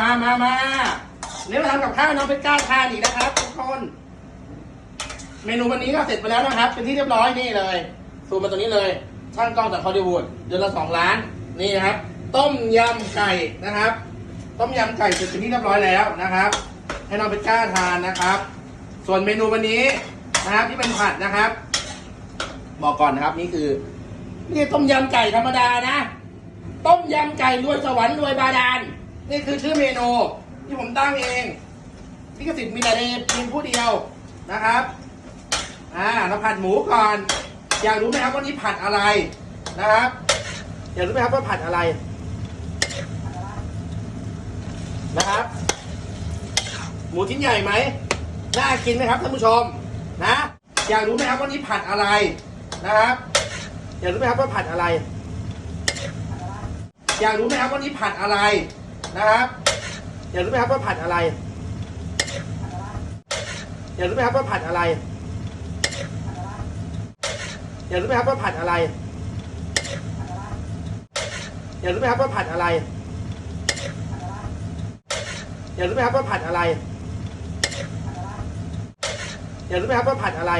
มามามาเนี่ยมาทำกับข้าวน้องเพชรกล้าทานอีกนะครับทุกคน เมนูวันนี้ก็เสร็จไปแล้วนะครับ เป็นที่เรียบร้อยนี่เลยซูมมาตรงนี้เลยช่างกล้องจากฮอลลีวูดเดือนละสองล้านนี่นะครับ ต้มยำไก่นะครับ ต้มยำไก่เสร็จเป็นที่เรียบร้อยแล้วนะครับ ให้น้องเพชรกล้าทานนะครับ ส่วนเมนูวันนี้นะครับที่เป็นผัดนะครับบอกก่อนนะครับนี่คือนี่ต้มยำไก่ธรรมดานะ ต้มยำไก่รวยสวรรค์รวยบาดาล นี่คือชื่อเมนูที่ผมตั้งเองลิขสิทธิ์มีแต่เดชเพียงผู้เดียวนะครับ อ่าเราผัดหมูก่อน อยากรู้ไหมครับว่านี้ผัดอะไรนะครับ อยากรู้ไหมครับว่าผัดอะไร นะครับ หมูชิ้นใหญ่ไหมน่ากินไหมครับท่านผู้ชมนะ อยากรู้ไหมครับว่านี้ผัดอะไรนะครับ อยากรู้ไหมครับว่าผัดอะไร อยากรู้ไหมครับว่านี้ผัดอะไร นะครับอยากรู้ไหมครับว่าผัดอะไรอยากรู้ไหมครับว่าผัดอะไรอยากรู้ไหมครับว่าผัดอะไรอยากรู้ไหมครับว่าผัดอะไรอยากรู้ไหมครับว่าผัดอะไรอยากรู้ไหมครับว่าผัดอะไร